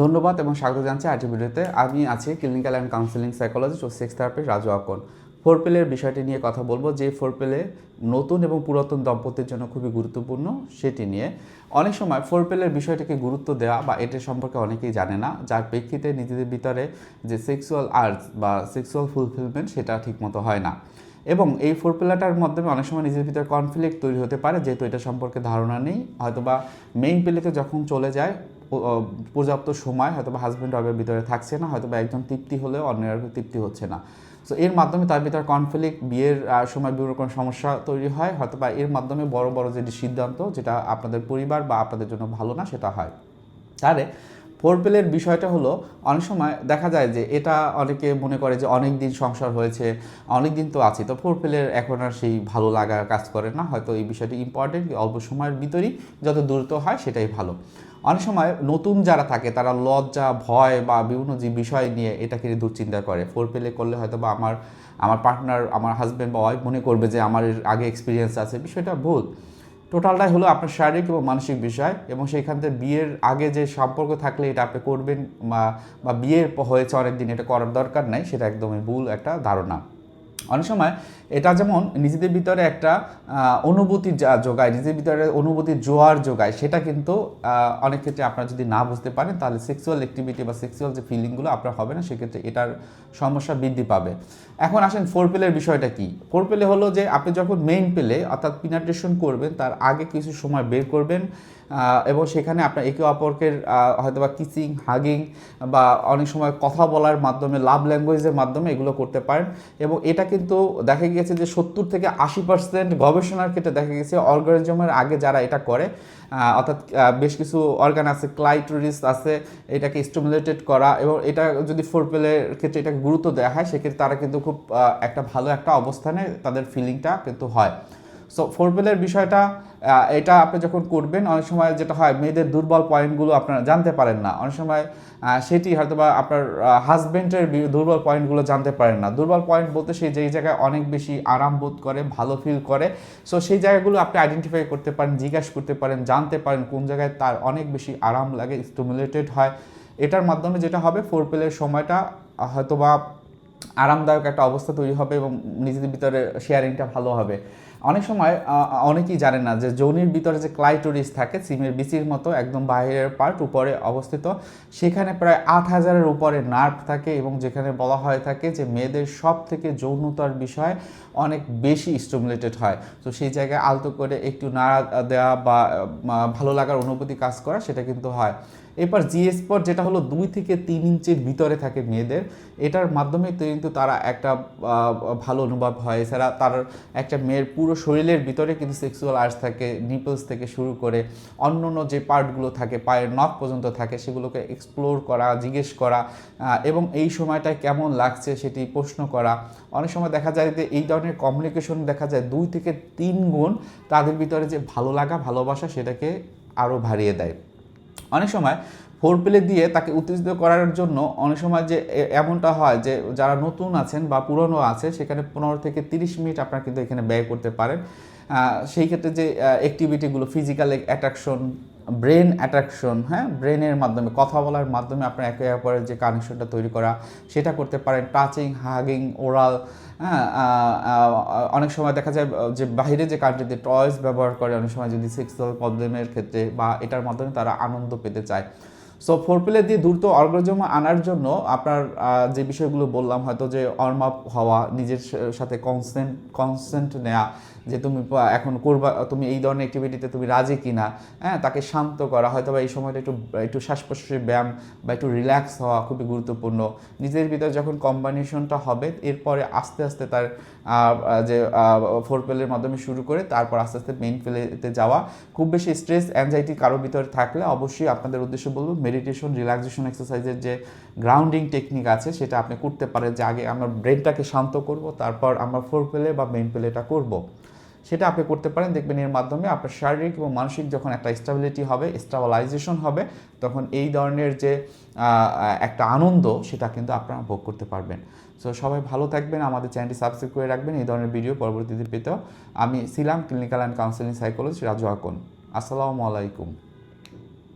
ধন্যবাদ এবং স্বাগত জানাচ্ছি আজকের ভিডিওতে। আমি আছি ক্লিনিক্যাল অ্যান্ড কাউন্সিলিং সাইকোলজিস্ট ও সেক্স থেরাপিস্ট রাজু আকন। ফোর পেলের বিষয়টি নিয়ে কথা বলব। যে ফোর পেলে নতুন এবং পুরাতন দম্পতির জন্য খুবই গুরুত্বপূর্ণ সেটি নিয়ে। অনেক সময় ফোর পেলের বিষয়টিকে গুরুত্ব দেওয়া বা এটির সম্পর্কে অনেকেই জানে না। যার প্রেক্ষিতে নিজেদের ভিতরে যে সেক্সুয়াল আর্টস বা সেক্সুয়াল ফুলফিলমেন্ট সেটা ঠিকমতো হয় না। এবং এই ফোর পিলারটার মাধ্যমে অনেক সময় নিজের ভিতরে কনফ্লিক্ট তৈরি হতে পারে। যেহেতু এটা সম্পর্কে ধারণা নেই। হয়তোবা মেইন পেলেতে যখন চলে যায় পর্যাপ্ত সময় হয়তো বা হাজব্যান্ড ওয়াইফের ভিতরে থাকছে না হয়তো বা একজন তৃপ্তি হলেও অন্যের তৃপ্তি হচ্ছে না। সো এর মাধ্যমে তার ভিতরে কনফ্লিক্ট বিয়ের সময় বিভিন্ন রকম সমস্যা তৈরি হয় হয়তো বা এর মাধ্যমে বড় বড় যে সিদ্ধান্ত, যেটা আপনাদের পরিবার বা আপনাদের জন্য ভালো না, সেটা হয়। তাহলে ফোর পেলের বিষয়টা হলো, অনেক সময় দেখা যায় যে এটা অনেকে মনে করে যে অনেক দিন সংসার হয়েছে অনেক দিন তো আছে। তো ফোর পেলের এখন আর সেই ভালো লাগা কাজ করে না, হয়তো এই বিষয়টি ইম্পর্টেন্ট অল্প সময়ের ভিতরেই যত দ্রুত হয় সেটাই ভালো। অনেক সময় নতুন যারা থাকে তারা লজ্জা, ভয় বা বিভিন্ন যে বিষয় নিয়ে এটাকে দুশ্চিন্তা করে। ফোর পেলে করলে হয়তো বা আমার আমার পার্টনার আমার হাজব্যান্ড বা ওয়াইফ মনে করবে যে আমার আগে এক্সপিরিয়েন্স আছে, বিষয়টা ভুল। টোটালটাই হলো আপনার শারীরিক এবং মানসিক বিষয় এবং সেইখান থেকে বিয়ের আগে যে সম্পর্ক থাকলে এটা আপনি করবেন বা বিয়ের হয়েছে অনেক দিন এটা করার দরকার নাই, সেটা একদমই ভুল একটা ধারণা। অনেক সময় এটা যেমন নিজেদের ভিতরে একটা অনুভূতি যোগায়, নিজেদের ভিতরে অনুভূতির জোয়ার যোগায়, সেটা কিন্তু অনেক ক্ষেত্রে আপনারা যদি না বুঝতে পারেন, তাহলে সেক্সুয়াল অ্যাক্টিভিটি বা সেক্সুয়াল যে ফিলিংগুলো আপনার হবে না, সেক্ষেত্রে এটার সমস্যা বৃদ্ধি পাবে। এখন আসেন ফোর পেলের বিষয়টা কি? ফোর পেলে হলো যে আপনি যখন মেইন পেলে অর্থাৎ পিনাট্রেশন করবেন, তার আগে কিছু সময় বের করবেন এবং সেখানে আপনার একে অপরকে হয়তো বা কিসিং হাগিং বা অনেক সময় কথা বলার মাধ্যমে লাভ ল্যাঙ্গুয়েজের মাধ্যমে এগুলো করতে পারেন। এবং এটা কিন্তু দেখা গিয়েছে যে সত্তর থেকে আশি পার্সেন্ট গবেষণার ক্ষেত্রে দেখা গেছে অর্গানিজমের আগে যারা এটা করে অর্থাৎ বেশ কিছু অর্গান আছে ক্লাইটোরিস আছে, এটাকে স্টিমুলেটেড করা এবং এটা যদি ফোর পেলের ক্ষেত্রে এটাকে গুরুত্ব দেওয়া হয়, সেক্ষেত্রে তারা কিন্তু খুব একটা ভালো একটা অবস্থানে তাদের ফিলিংটা কিন্তু হয়। সো ফোর পেলের বিষয়টা এটা আপনি যখন করবেন অনেক সময় যেটা হয় মেয়েদের দুর্বল পয়েন্টগুলো আপনারা জানতে পারেন না। অনেক সময় সেটি হয়তো বা আপনার হাজবেন্ডের দুর্বল পয়েন্টগুলো জানতে পারেন না। দুর্বল পয়েন্ট বলতে সেই যেই জায়গায় অনেক বেশি আরাম বোধ করে ভালো ফিল করে। সো সেই জায়গাগুলো আপনি আইডেন্টিফাই করতে পারেন জিজ্ঞাসা করতে পারেন জানতে পারেন কোন জায়গায় তার অনেক বেশি আরাম লাগে স্টিমুলেটেড হয়। এটার মাধ্যমে যেটা হবে ফোর পেলের সময়টা আহ, হয়তোবা আরামদায়ক একটা অবস্থা তৈরি হবে এবং নিজেদের ভিতরে শেয়ারিংটা ভালো হবে। অনেক সময় অনেকেই জানে না যে যৌনির ভিতরে যে ক্লাইটোরিস থাকে, সিমের বিচির মতো একদম বাইরের পার্ট উপরে অবস্থিত, সেখানে প্রায় আট হাজারের উপরে নার্ভ থাকে এবং যেখানে বলা হয়ে থাকে যে মেয়েদের সব থেকে যৌনতার বিষয় অনেক বেশি স্টিমুলেটেড হয়। তো সেই জায়গায় আলতো করে একটু নাড়া দেওয়া বা ভালো লাগার অনুভূতি কাজ করা, সেটা কিন্তু হয়। এরপর জি স্পট যেটা হলো দুই থেকে তিন ইঞ্চির ভিতরে থাকে মেয়েদের, এটার মাধ্যমে কিন্তু তারা একটা ভালো অনুভব হয়। এছাড়া তার একটা মেয়ের পুরো শরীরের ভিতরে কিন্তু সেক্সুয়াল আর্টস থাকে নিপলস থেকে শুরু করে অন্য অন্য যে পার্টগুলো থাকে, পায়ের নখ পর্যন্ত থাকে, সেগুলোকে এক্সপ্লোর করা, জিজ্ঞেস করা এবং এই সময়টায় কেমন লাগছে সেটি প্রশ্ন করা। অনেক সময় দেখা যায় যে এই ধরনের কমিউনিকেশন দেখা যায় দুই থেকে তিন গুণ তাদের ভিতরে যে ভালো লাগা, ভালোবাসা সেটাকে আরও বাড়িয়ে দেয়। অনেক সময় ফোর প্লে দিয়ে তাকে উত্তেজিত করার জন্য অনেক সময় যে এমনটা হয় যে যারা নতুন আছেন বা পুরনো আছে, সেখানে পনেরো থেকে তিরিশ মিনিট আপনারা কিন্তু এখানে ব্যয় করতে পারেন। সেই ক্ষেত্রে যে অ্যাক্টিভিটিগুলো ফিজিক্যাল অ্যাট্রাকশন ব্রেন অ্যাট্রাকশন হ্যাঁ? ব্রেনের মাধ্যমে, কথা বলার মাধ্যমে আপনার একে অপরের যে কানেকশনটা তৈরি করা, সেটা করতে পারেন। টাচিং হাগিং ওরাল হ্যাঁ? অনেক সময় দেখা যায় যে বাইরে যে কান্ট্রিতে টয়েস ব্যবহার করে, অনেক সময় যদি সেক্সুয়াল প্রবলেমের ক্ষেত্রে বা এটার মাধ্যমে তারা আনন্দ পেতে চায়। সো ফোর প্লে দিয়ে দ্রুত অর্গজম আনার জন্য আপনার যে বিষয়গুলো বললাম, হয়তো যে অর্ম আপ হওয়া, নিজের সাথে কনসেন্ট কনসেন্ট নেওয়া যে তুমি এখন করবা, তুমি এই ধরনের অ্যাক্টিভিটিতে তুমি রাজি কিনা হ্যাঁ তাকে শান্ত করা হয়তো বা এই সময়টা একটু একটু শ্বাস প্রশ্বাসের ব্যায়াম বা একটু রিল্যাক্স হওয়া খুবই গুরুত্বপূর্ণ। নিজের ভিতরে যখন কম্বাইনেশনটা হবে, এরপরে আস্তে আস্তে তার যে ফোর পেলের মাধ্যমে শুরু করে তারপর আস্তে আস্তে মেইন পেলেতে যাওয়া। খুব বেশি স্ট্রেস অ্যাংজাইটি কারোর ভিতরে থাকলে অবশ্যই আপনাদের উদ্দেশ্য বলব মেডিটেশন রিল্যাক্সেশন এক্সারসাইজের যে গ্রাউন্ডিং টেকনিক আছে, সেটা আপনি করতে পারেন যে আগে আমার ব্রেনটাকে শান্ত করব, তারপর আমরা ফোর পেলে বা মেইন পেলেটা করব। সেটা আপনি করতে পারেন, দেখবেন এর মাধ্যমে আপনার শারীরিক এবং মানসিক যখন একটা স্টেবিলিটি হবে স্টেবলাইজেশন হবে, তখন এই ধরনের যে একটা আনন্দ, সেটা কিন্তু আপনারা ভোগ করতে পারবেন। সো সবাই ভালো থাকবেন, আমাদের চ্যানেলটি সাবস্ক্রাইব করে রাখবেন, এই ধরনের ভিডিও পরবর্তীতে পেতেও আমি ছিলাম clinical and counselling psychologist Raju Akon. আসসালামু আলাইকুম।